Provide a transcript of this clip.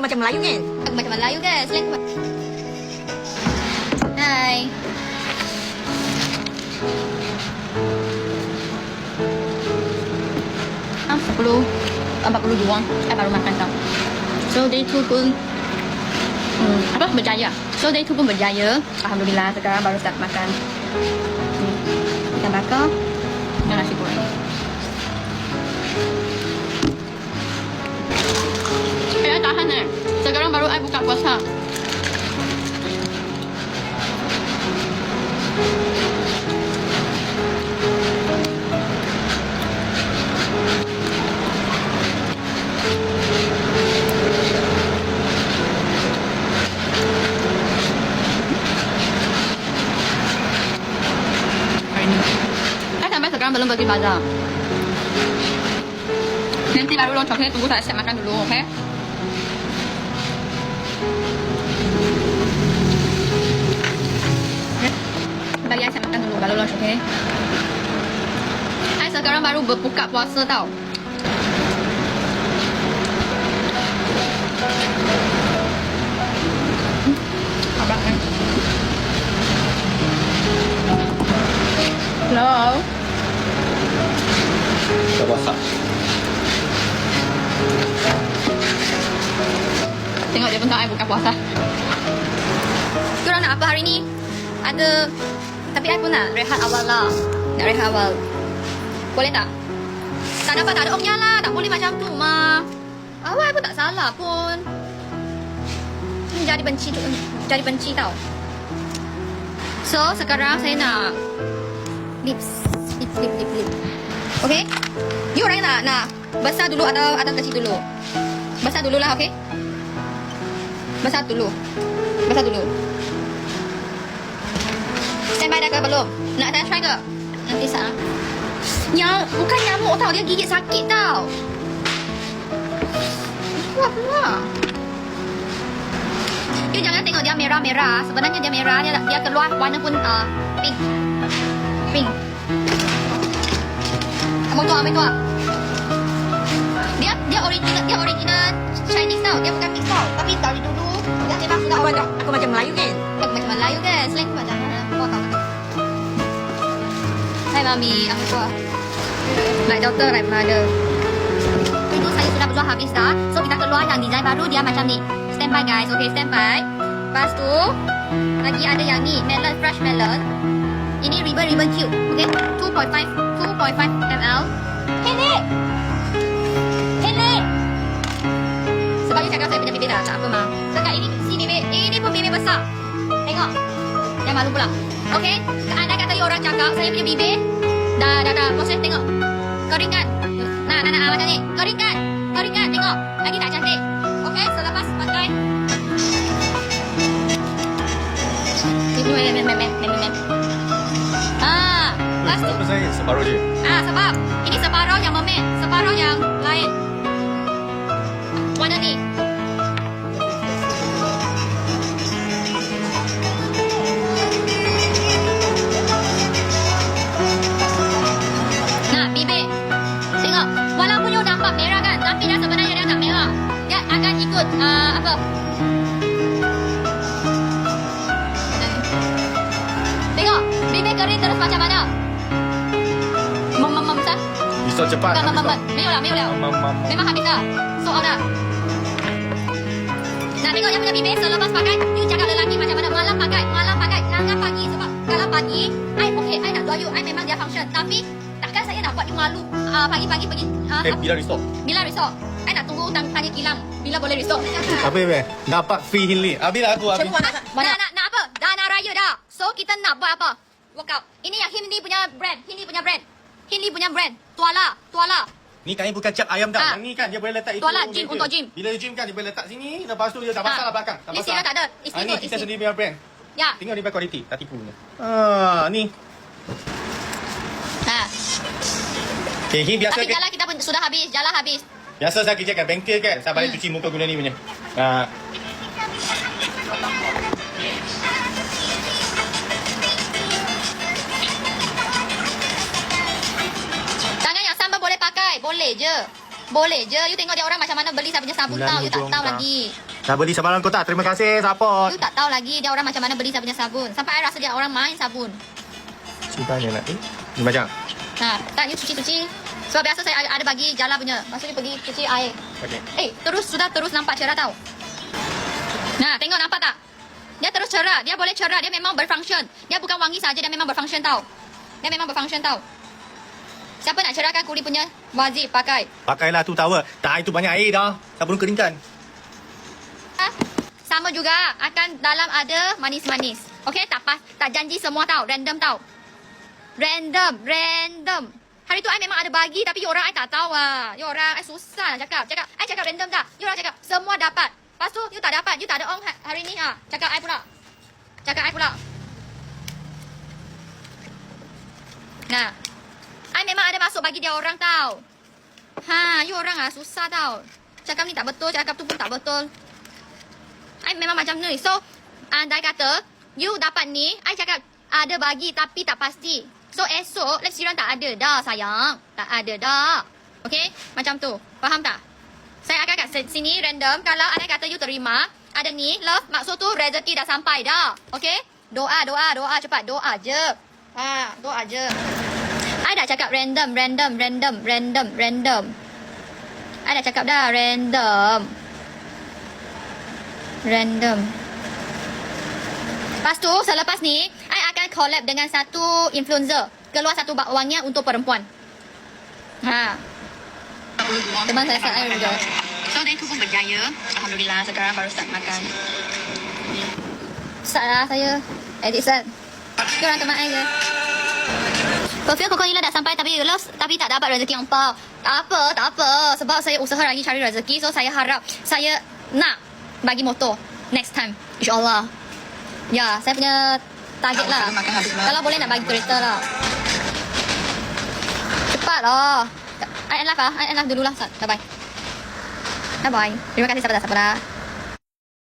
Aku macam Melayu kan? Aku macam Melayu guys. Slang aku... Hai. Ah, 10 42 saya baru makan tau. So day 2 pun hmm, apa berjaya. So day 2 pun berjaya. Alhamdulillah sekarang baru start makan. Hmm. Ikan bakar dan nasi goreng. Eh. Sekarang baru I buka puasa. Sekarang belum pergi bazar. Nanti baru launch, okay? Tunggu saya siap makan dulu, okay? Bagi saya makan dulu baru launch, okay? Saya sekarang baru berbuka puasa tau. Kan? Hello? Tak masak. Tengok dia bentar I buka puasa. Korang nak apa hari ni? Ada tapi I pun nak rehat awal lah. Nak rehat awal. Boleh tak? Tak dapat tak ada omnya lah. Tak boleh macam tu mah. Awal pun tak salah pun. Hmm, Jadi benci tu. Jadi benci tau. So sekarang saya nak lips. Lip, lip, lip, lip. Okay? You orang nak nak besar dulu atau atau kecil dulu? Besar dulu lah, okay? Besar dulu. Besar dulu. Standby dah ke belum? Nak saya try ke? Nanti sah. Yang bukan nyamuk tau, dia gigit sakit tau. Keluar, keluar. You jangan tengok dia merah-merah. Sebenarnya dia merah, dia, dia keluar warna pun uh, pink. Pink. Ambil tu, ambil tu. Dia dia original, dia original Chinese tau. Dia bukan mix Mami Aku kuah Like daughter like mother Itu saya sudah berjual habis dah. So kita keluar yang design baru Dia macam ni. Stand by guys. Okay stand by. Lepas tu Lagi ada yang ni. Melon Fresh melon. Ini ribbon ribbon cube. Okay? 2.5 2.5 ml Pendek Pendek sebab you cakap saya punya bibir dah tak apa mah. Cakap ini si bibir, ini pun bibir besar. Tengok. Jangan malu pula. Okey? Anda kata you orang cakap saya punya bibir dah dah dah proses tengok. Keringat. Nah, nah, nah, macam ni. Keringat. Keringat tengok. Lagi tak cantik. Okey, selepas pakai Ini mem mem mem mem mem. Ah, lepas tu saya? Separuh je. Ah, sebab ini separuh yang memet, separuh yang lain. Warna ni. tapi dah sebenarnya dia tak merah. Dia akan ikut uh, apa? Tengok, bibir kering terus macam mana? Mem mem mem sah? Bisa cepat. Lah, mem mem mem. Mio lah, mio lah. Memang habis lah. Soal dah. Nak tengok yang punya bibir selepas pakai. You cakap lelaki macam mana? Malam pakai, malam pakai. Jangan pagi sebab kalau pagi, I okay, I nak doa you. I memang dia function. Tapi takkan saya nak buat you malu uh, pagi-pagi pergi uh, Eh, bila risau? bila resort. I nak tunggu tang tanya kilang bila boleh resort. Apa ya? Dapat free healing. Habis lah aku. Habis. Cikgu nak Nak, nak, nak apa? Dah nak raya dah. So kita nak buat apa? Workout. Ini yang Hindi punya brand. Hindi punya brand. Hindi punya brand. Tuala, tuala. Ni kan ni bukan cat ayam dah. Ah. Yang ni kan dia boleh letak itu. Tu lah, gym, dia. untuk gym. Bila gym kan dia boleh letak sini. Lepas tu dia tak basah lah belakang. Tak Isi basah. dah tak ada. Isi Ah, tu, ni kita isi. sendiri punya brand. Ya. Tengok ni kualiti. Tak tipu ni. Ah, ni. Ha. Okay, biasa Tapi ke, jalan kita pun sudah habis. Jalan habis. biasa saya kerja kat bengkel kan. Saya balik Hmm. cuci muka guna ni punya. Ah, Tangan yang sambal boleh pakai. Boleh je. Boleh je. You tengok dia orang macam mana beli saya punya sabun Bulan tau. You tak tahu lagi. Dah beli kau tak? Terima kasih support. You tak tahu lagi dia orang macam mana beli saya punya sabun. Sampai I rasa dia orang main sabun. Sibanya nak. Eh, ni macam. Ha, tak you cuci-cuci. Sebab biasa saya ada bagi jala punya. Maksudnya pergi cuci air. Okey. Eh, terus sudah terus nampak cerah tau. Nah, tengok nampak tak? Dia terus cerah. Dia boleh cerah. Dia memang berfunction. Dia bukan wangi saja. Dia memang berfunction tau. Dia memang berfunction tau. Siapa nak cerahkan kulit punya wajib pakai. Pakailah tu towel. Tak itu banyak air dah. Sabun keringkan. Ha? Sama juga akan dalam ada manis-manis. Okey, tak pas, tak janji semua tau. Random tau. Random, random. Hari tu I memang ada bagi tapi orang I tak tahu ah. You orang I susah nak cakap. Cakap, I cakap random tak? You orang cakap semua dapat. Lepas tu you tak dapat, you tak ada on ha- hari ni ah. Cakap I pula. Cakap I pula. Nah. I memang ada masuk bagi dia orang tau. Ha, you orang ah susah tau. Cakap ni tak betul, cakap tu pun tak betul. I memang macam ni. So, andai kata, you dapat ni, I cakap ada bagi tapi tak pasti. So, esok, let's tak ada dah sayang. Tak ada dah. Okay? Macam tu. Faham tak? Saya akan kat sini random. Kalau andai kata you terima, ada ni, love, maksud tu rezeki dah sampai dah. Okay? Doa, doa, doa. Cepat, doa je. Ha, doa je. I dah cakap random, random, random, random, random. I dah cakap dah, random. Random. Lepas tu, selepas ni, I akan collab dengan satu influencer. Keluar satu bak wangian untuk perempuan. Ha. Teman saya air juga. So, tu pun berjaya. Alhamdulillah, sekarang baru start makan. Start lah saya. Edit start. Korang teman je. Perfume Coco Nila dah sampai tapi love tapi tak dapat rezeki yang apa. Tak apa, tak apa. Sebab saya usaha lagi cari rezeki. So, saya harap saya nak bagi motor next time. InsyaAllah. Ya, saya punya target lah. Kalau boleh nak bagi kereta lah. Cepat lah. I end live lah. I end live dulu lah. Bye-bye. Bye-bye. Terima kasih sahabat-sahabat.